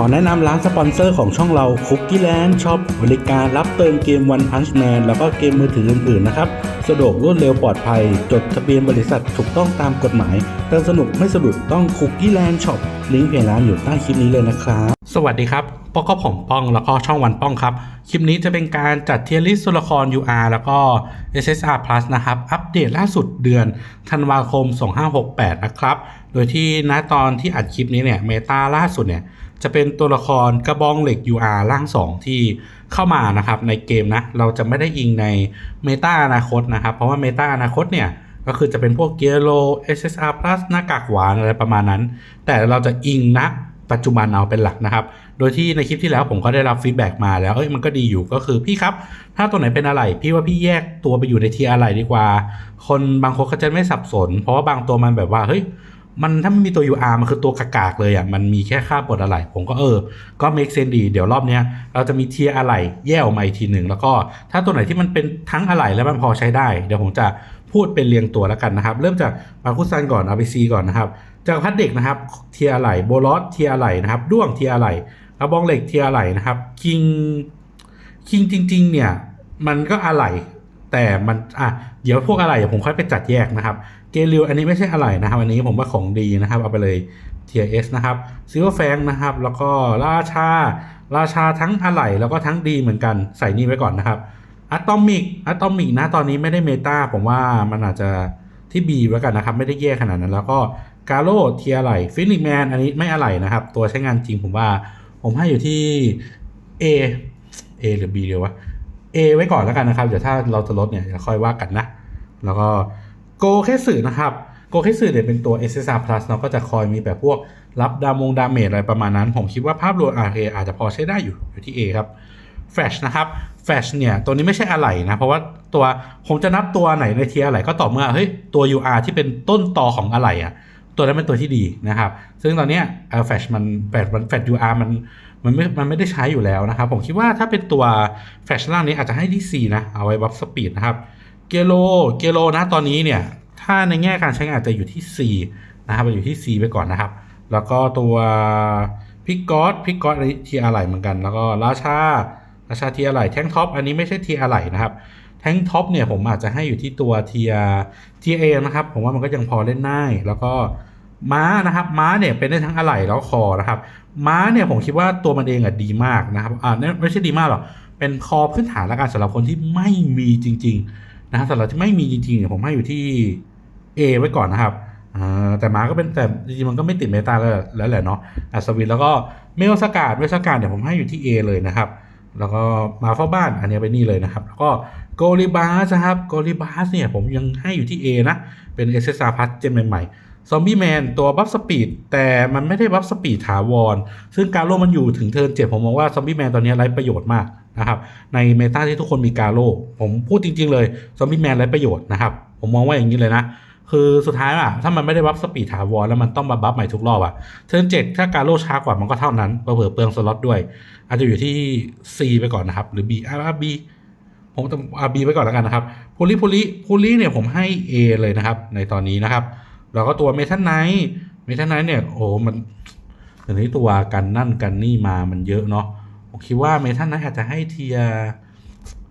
ขอแนะนำร้านสปอนเซอร์ของช่องเราคุกกี้แลนด์ช็อปบริการรับเติมเกม One Punch Man แล้วก็เกมมือถืออื่นๆ นะครับ สะดวกรวดเร็วปลอดภัย จดทะเบียนบริษัทถูกต้องตามกฎหมาย เติมสนุกไม่สะดุดต้องคุกกี้แลนด์ช็อปลิงก์เพจร้านอยู่ใต้คลิปนี้เลยนะครับ สวัสดีครับป้องก็ผมป้องแล้วก็ช่องวันป้องครับ คลิปนี้จะเป็นการจัดเทียร์ลิสต์ตัวละคร UR แล้วก็ SSR Plus นะครับ อัปเดตล่าสุดเดือนธันวาคม 2568 นะครับ โดยที่ณตอนที่อัดคลิปนี้เนี่ยเมตาล่าสุดเนี่ย จะเป็นตัวละครกระบองเหล็ก UR ร่าง 2 ที่เข้ามานะครับในเกมนะ เราจะไม่ได้อิงในเมตาอนาคตนะครับ เพราะว่าเมตาอนาคตเนี่ย ก็คือจะเป็นพวกเกียร์โล SSR Plus หน้ากากหวานอะไรประมาณนั้น แต่เราจะอิงณปัจจุบันเอาเป็นหลักนะครับ โดยที่ในคลิปที่แล้วผมก็ได้รับฟีดแบ็กมาแล้ว เอ้ยมันก็ดีอยู่ก็คือพี่ครับ ถ้าตัวไหนเป็นอะไร พี่ว่าพี่แยกตัวไปอยู่ในทีอะไรดีกว่า คนบางคนเขาจะไม่สับสน เพราะว่าบางตัวมันแบบว่า เฮ้ย มันถ้าไมันมีตัว UR มันคือตัวกากๆเลยอะมันมีแค่ค่าปลดอะไร ผมก็เออ ก็ make sense ดี เดี๋ยวรอบเนี้ยเราจะมีเทียอะไรแยกออกมาอีกทีหนึ่งแล้วก็ถ้าตัวไหนที่มันเป็นทั้งอะไรแล้วมันพอใช้ได้ เดี๋ยวผมจะพูดเป็นเรียงตัวแล้วกันนะครับ เริ่มจากปาคุซันก่อน RPC ก่อนนะครับจากพัดเด็กนะครับเทียอะไรโบลอสเทียอะไรนะครับด้วงเทียอะไรกระบองเหล็กเทียอะไรนะครับคิงคิงจริง ๆ เนี่ยมันก็อะไร แต่มันอะเดี๋ยวพวกอะไรผมค่อยไปจัดแยกนะครับเกลิวอันนี้ไม่ใช่อะไรนะครับอันนี้ผมว่าของดีนะครับเอาไปเลยเทียเอสนะครับซิลเวอร์แฟงนะครับ แล้วก็ราชา ราชาทั้งอะไรแล้วก็ทั้งดีเหมือนกันใส่นี่ไว้ก่อนนะครับอะตอมิกอะตอมิกนะตอนนี้ไม่ได้เมตาผมว่ามันอาจจะที่ B ไว้กันนะครับ ไม่ได้แย่ขนาดนั้น แล้วก็กาโ o เทียอะไรฟินิกแมนอันนี้ไม่อะไรนะครับ ตัวใช้งานจริงผมว่า ผมให้อยู่ที่ A A หรือ B เดียววะ A ไว้ก่อนแล้วกันนะครับ เดี๋ยวถ้าเราจะลดเนี่ยจะค่อยว่ากันนะ แล้วก็โกแค่สื่อนะครับโกแค่สื่อเนี่ยเป็นตัว SSR Plus เนาะก็จะคอยมีแบบพวกรับดามงดาเมจอะไรประมาณนั้น ผมคิดว่าภาพรวม RK อาจจะพอใช้ได้อยู่อยู่ที่ A ครับ Flash นะครับ Flash เนี่ยตัวนี้ไม่ใช่อะไรนะ เพราะว่าตัวผมจะนับตัวไหนในเทียอะไรก็ต่อเมื่อเฮ้ยตัว UR ที่เป็นต้นตอของอะไรอะ ตัวนั้นเป็นตัวที่ดีนะครับ ซึ่งตอนนี้ยเอ่อ Flash มัน Flash มัน Flash UR มันมันไม่ มันไม่ได้ใช้อยู่แล้วนะครับ ผมคิดว่าถ้าเป็นตัว Flash ล่างนี้อาจจะให้ที่ C นะ เอาไว้บัฟสปีดนะครับ เกโล เกโลนะตอนนี้เนี่ย ถ้าในแง่การใช้งานอาจจะอยู่ที่ C นะครับอยู่ที่ C ไปก่อนนะครับ แล้วก็ตัวพิกกอสพิกกอสอันนี้ทีอะไรเหมือนกัน แล้วก็ราชา ราชาทีอะไรแท่งท็อป อันนี้ไม่ใช่ทีอะไรนะครับแท่งท็อปเนี่ยผมอาจจะให้อยู่ที่ตัวเทียทีเอนะครับ ผมว่ามันก็ยังพอเล่นได้แล้วก็ ม้านะครับ ม้าเนี่ยเป็นได้ทั้งอะไหล่แล้วคอนะครับ ม้าเนี่ยผมคิดว่าตัวมันเองอะดีมากนะครับอ่าไม่ใช่ดีมากหรอกเป็นคอพื้นฐานและการสำหรับคนที่ไม่มีจริง ๆ นะครับสำหรับที่ไม่มีจริงๆเนี่ยผมให้อยู่ที่ A ไว้ก่อนนะครับอ่าแต่ม้าก็เป็นแต่จริงๆมันก็ไม่ติดเมตาแล้วแหละเนาะอัศวินแล้วก็เมลสกาดเมลสกาดเนี่ยผมให้อยู่ที่ A เลยนะครับ แล้วก็มาเฝ้าบ้านอันนี้ไปนี่เลยนะครับ แล้วก็โกลิบาสนะครับโกลิบาสเนี่ยผมยังให้อยู่ที่ A นะ เป็น SSR พัทเจนใหม่ๆ ซอมบี้แมนตัวบัฟสปีดแต่มันไม่ได้บัฟสปีดถาวร ซึ่งการโลมันอยู่ถึงเทิร์นเจ็ดผมมองว่าซอมบี้แมนตอนนี้ไร้ประโยชน์มากนะครับในเมตาที่ทุกคนมีการโลผมพูดจริง ๆ เลยซอมบี้แมนไร้ประโยชน์นะครับผมมองว่าอย่างนี้เลยนะ คือสุดท้ายอะถ้ามันไม่ได้บัฟสปีดถาวรแล้วมันต้องมาบัฟใหม่ทุกรอบอะเทิร์นเจ็ดถ้าการโลช้ากว่ามันก็เท่านั้นเผื่อเปลืองสล็อตด้วย อาจจะอยู่ที่ C ไปก่อนนะครับหรือ B อ่า B ผมจะอ่า B ไปก่อนแล้วกันนะครับพูลิพูลิพูลิเนี่ยผมให้ A เลยนะครับในตอนนี้นะครับ แล้วก็ตัวเมทัลไนท์เมทัลไนท์เนี่ยโอ้มันเดี๋ยวนี้ตัวกันนั่นกันนี่มามันเยอะเนาะผมคิดว่าเมทัลไนท์อาจจะให้เทีย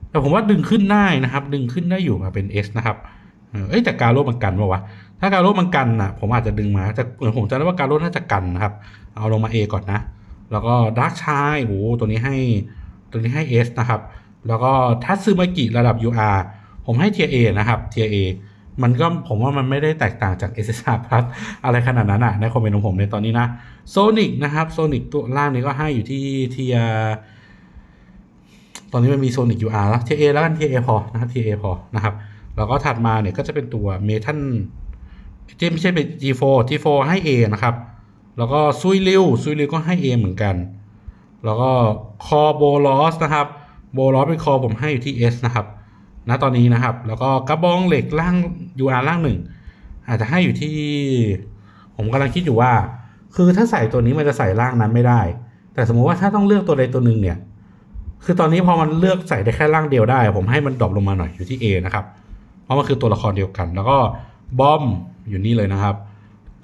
แต่ผมว่าดึงขึ้นได้นะครับ ดึงขึ้นได้อยู่มาเป็น S นะครับเอ้ยแต่การโลมันกันปะวะถ้าการโลมันกันอะ ผมอาจจะดึงมาแต่เหมือนผมจะได้ว่าการโลน่าจะกันนะครับ เอาลงมา A ก่อนนะ แล้วก็ดาร์กชายโอ้ตัวนี้ให้ตัวนี้ให้ S นะครับ แล้วก็ทัตซึมากิระดับ UR ผมให้เทีย A นะครับเทีย A มันก็ผมว่ามันไม่ได้แตกต่างจาก SSR Plus อะไรขนาดนั้นอะในคอมเมนต์ของผมในตอนนี้นะโซนิกนะครับโซนิกตัวล่างนี้ก็ให้อยู่ที่เทียตอนนี้มันมีโซนิก UR แล้วเทีย A แล้วกันเทีย A พอนะครับเทีย A พอนะครับ แล้วก็ถัดมาเนี่ยก็จะเป็นตัวเมทัลเจไม่ใช่เป็น G4 G4 ให้ A นะครับ แล้วก็ซุยริวซุยริวก็ให้ A เหมือนกัน แล้วก็คอโบลอสนะครับโบลอสเป็นคอผมให้อยู่ที่ S นะครับ ณตอนนี้นะครับ แล้วก็กระบองเหล็กล่าง UR ล่างหนึ่งอาจจะให้อยู่ที่ ผมกำลังคิดอยู่ว่า คือถ้าใส่ตัวนี้มันจะใส่ล่างนั้นไม่ได้ แต่สมมุติว่าถ้าต้องเลือกตัวใดตัวหนึ่งเนี่ย คือตอนนี้พอมันเลือกใส่ได้แค่ร่างเดียวได้ ผมให้มันดรอปลงมาหน่อยอยู่ที่ A นะครับ เพราะมันคือตัวละครเดียวกัน แล้วก็บอมอยู่นี่เลยนะครับ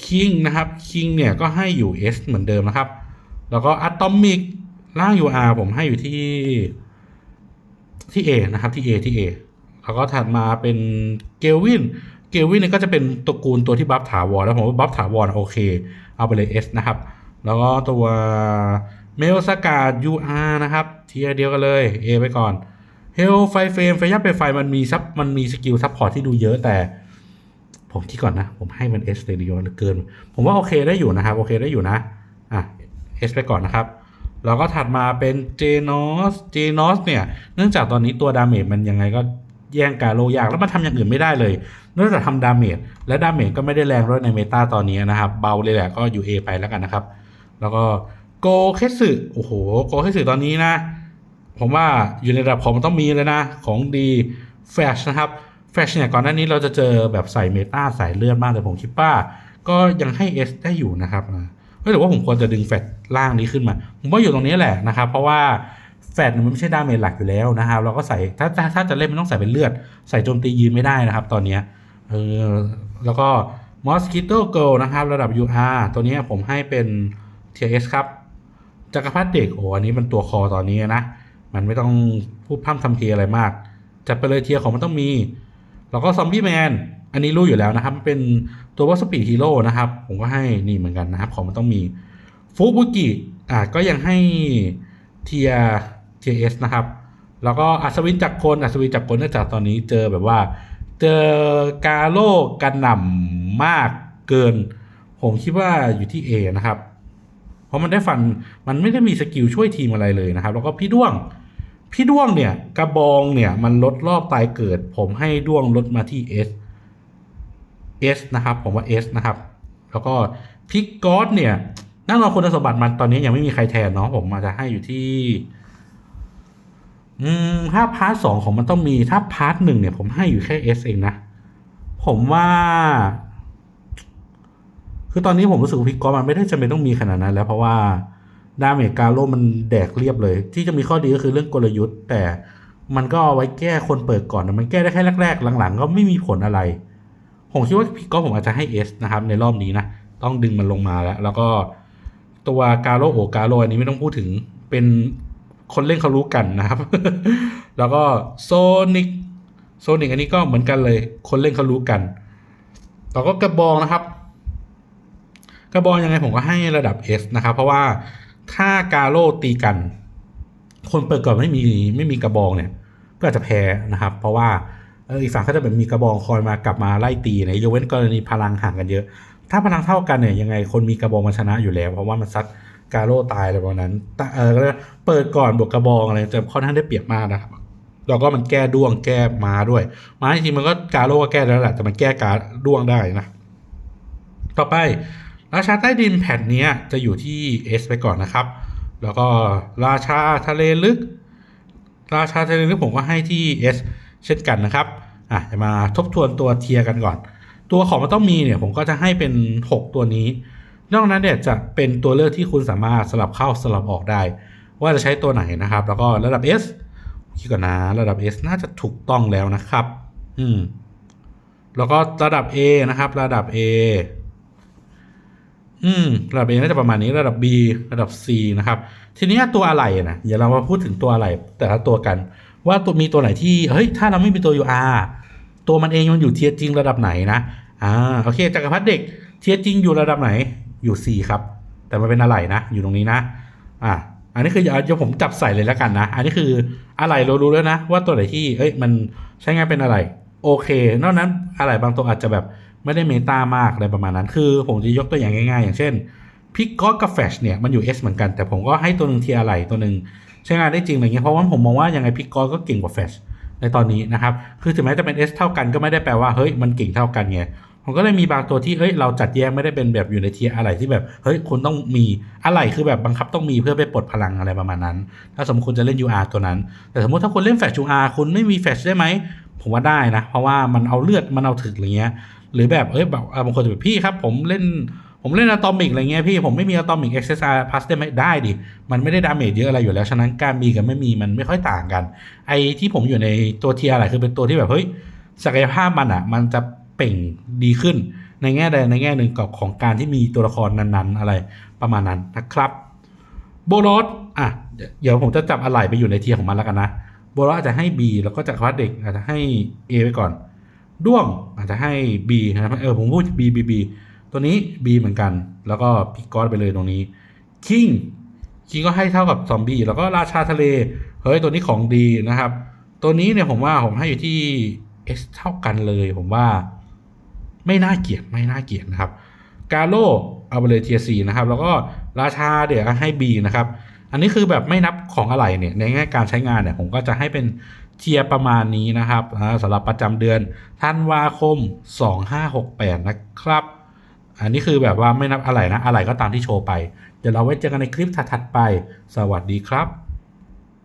คิงนะครับคิงเนี่ยก็ให้อยู่ S เหมือนเดิมนะครับ แล้วก็อะตอมิกล่าง UR ผมให้อยู่ที่ที่ A นะครับที่ A ที่ A แล้วก็ถัดมาเป็นเกลวิน เกลวินเนี่ยก็จะเป็นตระกูลตัวที่บัฟถาวรแล้วผมว่าบัฟถาวรโอเค เอาไปเลย S นะครับ แล้วก็ตัวเมลสกาด UR นะครับเทียเดียวกันเลย A ไปก่อนเฮลไฟเฟรมไฟยับไปไฟมันมีซับมันมีสกิลซับพอร์ตที่ดูเยอะแต่ ผมที่ก่อนนะ ผมให้มัน S เลยดีกว่าเหลือเกิน ผมว่าโอเคได้อยู่นะครับ โอเคได้อยู่นะ อะ S ไปก่อนนะครับแล้วก็ถัดมาเป็น j n o s j n o s เนี่ย เนื่องจากตอนนี้ตัวดาเมจมันยังไงก็ แย่งกาโลยาก แล้วมันทำอย่างอื่นไม่ได้เลยนอกจากทำดาเมจและดาเมจก็ไม่ได้แรงด้วยในเมตาตอนนี้นะครับ เบาเลยแหละก็อยู่ A ไปแล้วกันนะครับ แล้วก็โกเคสึโอ้โหโกเคสึตอนนี้นะ ผมว่าอยู่ในระดับของมันต้องมีเลยนะ ของดีแฟชนะครับแฟชเนี่ยก่อนหน้านี้เราจะเจอแบบใส่เมตาใส่เลือดมากแต่ผมคิดว่าก็ยังให้ S ได้อยู่นะครับอ่าเฮ้ยหรือว่าผมควรจะดึงแฟชล่างนี้ขึ้นมา ผมว่าอยู่ตรงนี้แหละนะครับ เพราะว่า แฟชมันไม่ใช่ดาเมจหลักอยู่แล้วนะครับ เราก็ใส่ถ้าถ้าถ้าจะเล่นมันต้องใส่เป็นเลือด ใส่โจมตียืนไม่ได้นะครับ ตอนนี้เออแล้วก็ Mosquito Girl นะครับ ระดับ UR ตัวนี้ผมให้เป็น TS ครับจักรพรรดิเด็กโอ้อันนี้มันตัวคอตอนนี้นะ มันไม่ต้องพูดพร่ำทำเพลอะไรมาก จัดไปเลยเทียของมันต้องมี แล้วก็ซอมบี้แมนอันนี้รู้อยู่แล้วนะครับมันเป็นตัววัสปีดฮีโร่นะครับ ผมก็ให้นี่เหมือนกันนะครับ ของมันต้องมีฟูบุกิอะก็ยังให้เทีย เทียเอสนะครับ แล้วก็อัศวินจักรกลอัศวินจักรกลเนื่องจากตอนนี้เจอแบบว่า เจอกาโลกันหน่ำมากเกิน ผมคิดว่าอยู่ที่ A นะครับ เพราะมันได้ฟันมันไม่ได้มีสกิลช่วยทีมอะไรเลยนะครับ แล้วก็พี่ด้วงพี่ด้วงเนี่ยกระบองเนี่ยมันลดรอบตายเกิด ผมให้ด้วงลดมาที่ S S นะครับ ผมว่า S นะครับ แล้วก็พิกกอสเนี่ยนั่งรอคุณสมบัติมันตอนนี้ยังไม่มีใครแทนเนาะผมมาจะให้อยู่ที่ อืมถ้าพาร์ทสองของมันต้องมีถ้าพาร์ทหนึ่งเนี่ยผมให้อยู่แค่ S เองนะ ผมว่า คือตอนนี้ผมรู้สึกพิกกอมันไม่ได้จำเป็นต้องมีขนาดนั้น แล้วเพราะว่าดาเมจกาโลมันแดกเรียบเลย ที่จะมีข้อดีก็คือเรื่องกลยุทธ์ แต่มันก็เอาไว้แก้คนเปิดก่อนนะมันแก้ได้แค่แรก ๆ หลัง ๆ ก็ไม่มีผลอะไร ผมคิดว่าพิกกอผมอาจจะให้ S นะครับ ในรอบนี้นะต้องดึงมันลงมาแล้ว แล้วก็ตัวกาโลโอกาโลอันนี้ไม่ต้องพูดถึงเป็น คนเล่นเขารู้กันนะครับ แล้วก็โซนิกโซนิกอันนี้ก็เหมือนกันเลย คนเล่นเขารู้กันแล้วก็กระบองนะครับ กระบองยังไงผมก็ให้ระดับ S นะครับ เพราะว่าถ้ากาโลตีกัน คนเปิดก่อนไม่มีไม่มีกระบองเนี่ย ก็อาจจะแพ้นะครับ เพราะว่าเอออีกฝั่งเขาจะแบบมีกระบองคอยมากลับมาไล่ตีเนี่ยยกเว้นกรณีพลังห่างกันเยอะ ถ้าพลังเท่ากันเนี่ยยังไงคนมีกระบองมันชนะอยู่แล้ว เพราะว่ามันซัด กาโลตายอะไรประมาณนั้นเออเปิดก่อนบวกกระบองอะไรจะค่อนข้างได้เปรียบมากนะครับแล้วก็มันแก้ด้วงแก้ม้าด้วยม้าจริงมันก็กาโลก็แก้แล้วแหละแต่มันแก้กาด้วงได้นะต่อไปราชาใต้ดินแผ่นนี้จะอยู่ที่ S ไปก่อนนะครับ แล้วก็ราชาทะเลลึก ราชาทะเลลึกผมก็ให้ที่ S เช่นกันนะครับอะจะมาทบทวนตัวเทียร์กันก่อน ตัวของมันต้องมีเนี่ยผมก็จะให้เป็น 6 ตัวนี้ นอกนั้นเนี่ยจะเป็นตัวเลือกที่คุณสามารถสลับเข้าสลับออกได้ ว่าจะใช้ตัวไหนนะครับ แล้วก็ระดับ S คิดก่อนนะระดับ S น่าจะถูกต้องแล้วนะครับ อืม แล้วก็ระดับ A นะครับ ระดับ A อืมระดับ A น่าจะประมาณนี้ระดับ B ระดับ C นะครับ ทีนี้ตัวอะไรนะเดี๋ยวเรามาพูดถึงตัวอะไรแต่ละตัวกัน ว่าตัวมีตัวไหนที่เฮ้ยถ้าเราไม่มีตัว UR ตัวมันเองมันอยู่เทียจริงระดับไหนนะอ่าโอเคจักรพรรดิเด็กเทียจริงอยู่ระดับไหน อยู่ C ครับ แต่มันเป็นอะไรนะ อยู่ตรงนี้นะ อ่าอันนี้คือเดี๋ยวผมจับใส่เลยแล้วกันนะ อันนี้คืออะไรเรารู้แล้วนะ ว่าตัวไหนที่ เอ้ย มันใช้งานเป็นอะไรโอเค นอกนั้นอะไรบางตัวอาจจะแบบไม่ได้เมตามากอะไรประมาณนั้น คือผมจะยกตัวอย่างง่ายๆ อย่างเช่นพิกกอกับแฟชเนี่ยมันอยู่ S เหมือนกัน แต่ผมก็ให้ตัวหนึ่งทีอะไรตัวหนึ่งใช้งานได้จริงอะไรเงี้ย เพราะว่าผมมองว่ายังไงพิกกอก็เก่งกว่าแฟชในตอนนี้นะครับ คือถึงแม้จะเป็น S เท่ากันก็ไม่ได้แปลว่าเฮ้ยมันเก่งเท่ากันไง ผมก็เลยมีบางตัวที่เฮ้ยเราจัดแยกไม่ได้เป็นแบบอยู่ในเทียอะไรที่แบบเฮ้ยคุณต้องมีอะไรคือแบบบังคับต้องมีเพื่อไปปลดพลังอะไรประมาณนั้น ถ้าสมมติคุณจะเล่น UR ตัวนั้น แต่สมมติถ้าคุณเล่นแฟช UR คุณไม่มีแฟชได้ไหมผมว่าได้นะ เพราะว่ามันเอาเลือดมันเอาถึกอะไรเงี้ย หรือแบบเอ้ยแบบบางคนจะแบบพี่ครับ ผมเล่นผมเล่นอะตอมิกอะไรเงี้ยพี่ผมไม่มีอะตอมิกเอ็กซ์ไซส์พัสได้ไหมได้ดิ มันไม่ได้ดาเมจเยอะอะไรอยู่แล้ว ฉะนั้นการมีกับไม่มีมันไม่ค่อยต่างกัน ไอ้ที่ผมอยู่ในตัวเทียอะไรคือเป็นตัวที่แบบเฮ้ยศักยภาพมันอะมันจะ เป่งดีขึ้น ในแง่ใดในแง่หนึ่งกับของการที่มีตัวละครนั้นๆ อะไรประมาณนั้นนะครับ โบรอสอะเดี๋ยวผมจะจับอะไหล่ไปอยู่ในเทียร์ของมันแล้วกันนะ โบรอสอาจจะให้ B แล้วก็จักรพรรดิเด็กอาจจะให้ A ไปก่อน ด้วงอาจจะให้ B นะครับเออผมพูด B B B ตัวนี้ B เหมือนกัน แล้วก็พิกกอสไปเลยตรงนี้คิงคิงก็ให้เท่ากับซอมบี้แล้วก็ราชาทะเลเฮ้ยตัวนี้ของดีนะครับ ตัวนี้เนี่ยผมว่าผมให้อยู่ที่ S เท่ากันเลยผมว่า ไม่น่าเกลียดไม่น่าเกลียดนะครับกาโลเอาไปเลยเทียร์สนะครับ แล้วก็ราชาเดี๋ยวให้ B นะครับ อันนี้คือแบบไม่นับของอะไรเนี่ยในแง่การใช้งานเนี่ยผมก็จะให้เป็นเทียประมาณนี้นะครับสำหรับประจำเดือนธันวาคม 2568 นะครับ อันนี้คือแบบว่าไม่นับอะไรนะอะไรก็ตามที่โชว์ไป เดี๋ยวเราไว้เจอกันในคลิปถัดๆไป สวัสดีครับ